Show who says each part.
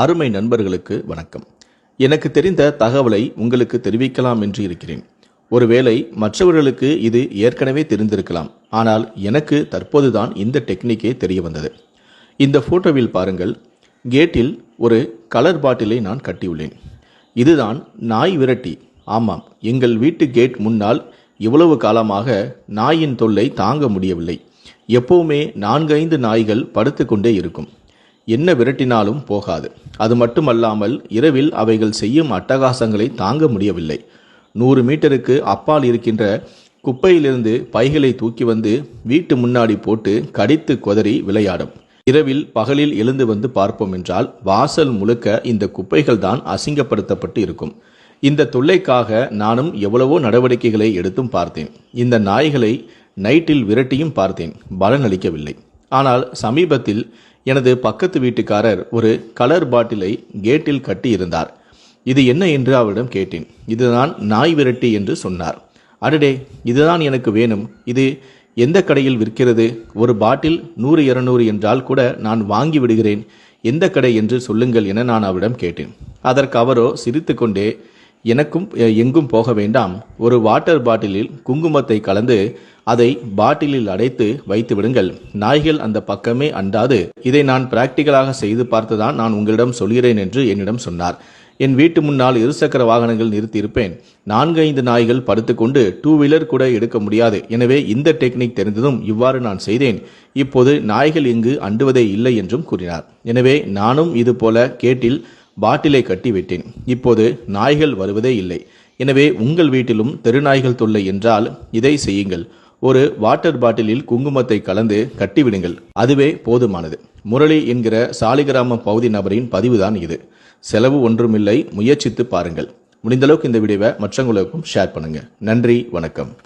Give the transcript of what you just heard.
Speaker 1: அருமை நண்பர்களுக்கு வணக்கம். எனக்கு தெரிந்த தகவலை உங்களுக்கு தெரிவிக்கலாம் என்று இருக்கிறேன். ஒருவேளை மற்றவர்களுக்கு இது ஏற்கனவே தெரிந்திருக்கலாம். ஆனால் எனக்கு தற்போதுதான் இந்த டெக்னிக்கே தெரிய வந்தது. இந்த போட்டோவில் பாருங்கள். கேட்டில் ஒரு கலர் பாட்டிலை நான் கட்டியுள்ளேன். இதுதான் நாய் விரட்டி. ஆமாம் எங்கள் வீட்டு கேட் முன்னால் இவ்வளவு காலமாக நாயின் தொல்லை தாங்க முடியவில்லை. எப்போவுமே நான்கைந்து நாய்கள் படுத்துக்கொண்டே இருக்கும். என்ன விரட்டினாலும் போகாது. அது மட்டுமல்லாமல் இரவில் அவைகள் செய்யும் அட்டகாசங்களை தாங்க முடியவில்லை. நூறு மீட்டருக்கு அப்பால் இருக்கின்ற குப்பையிலிருந்து பைகளை தூக்கி வந்து வீட்டு முன்னாடி போட்டு கடித்து கொதறி விளையாடும். இரவில் பகலில் எழுந்து வந்து பார்ப்போம் என்றால் வாசல் முழுக்க இந்த குப்பைகள் தான் அசிங்கப்படுத்தப்பட்டு இருக்கும். இந்த தொல்லைக்காக நானும் எவ்வளவோ நடவடிக்கைகளை எடுத்தும் பார்த்தேன். இந்த நாய்களை நைட்டில் விரட்டியும் பார்த்தேன். பலனளிக்கவில்லை. ஆனால் சமீபத்தில் எனது பக்கத்து வீட்டுக்காரர் ஒரு கலர் பாட்டிலை கேட்டில் கட்டியிருந்தார். இது என்ன என்று அவரிடம் கேட்டேன். இதுதான் நாய் விரட்டி என்று சொன்னார். அடடே இதுதான் எனக்கு வேணும். இது எந்த கடையில் விற்கிறது? ஒரு பாட்டில் நூறு இருநூறு என்றால் கூட நான் வாங்கி விடுகிறேன். எந்த கடை என்று சொல்லுங்கள் என நான் அவரிடம் கேட்டேன். அதற்கு அவரோ சிரித்துக்கொண்டே எனக்கும் எங்கும் போக வேண்டாம். ஒரு வாட்டர் பாட்டிலில் குங்குமத்தை கலந்து அதை பாட்டிலில் அடைத்து வைத்து விடுங்கள். நாய்கள் அந்த பக்கமே அண்டாது. இதை நான் பிராக்டிகலாக செய்து பார்த்துதான் நான் உங்களிடம் சொல்கிறேன் என்று என்னிடம் சொன்னார். என் வீட்டு முன்னால் இருசக்கர வாகனங்கள் நிறுத்தியிருப்பேன். நான்கு ஐந்து நாய்கள் படுத்துக்கொண்டு டூ வீலர் கூட எடுக்க முடியாது. எனவே இந்த டெக்னிக் தெரிந்ததும் இவ்வாறு நான் செய்தேன். இப்போது நாய்கள் இங்கு அண்டுவதே இல்லை என்றும் கூறினார். எனவே நானும் இது போல கேட்டில் பாட்டிலை கட்டிவிட்டேன். இப்போது நாய்கள் வருவதே இல்லை. எனவே உங்கள் வீட்டிலும் தெருநாய்கள் தொல்லை என்றால் இதை செய்யுங்கள். ஒரு வாட்டர் பாட்டிலில் குங்குமத்தை கலந்து கட்டிவிடுங்கள். அதுவே போதுமானது. முரளி என்கிற சாலிகிராம பகுதி நபரின் பதிவுதான் இது. செலவு ஒன்றுமில்லை. முயற்சித்து பாருங்கள். முடிந்தளவுக்கு இந்த வீடியோவை மற்றவங்களுக்கும் ஷேர் பண்ணுங்க. நன்றி. வணக்கம்.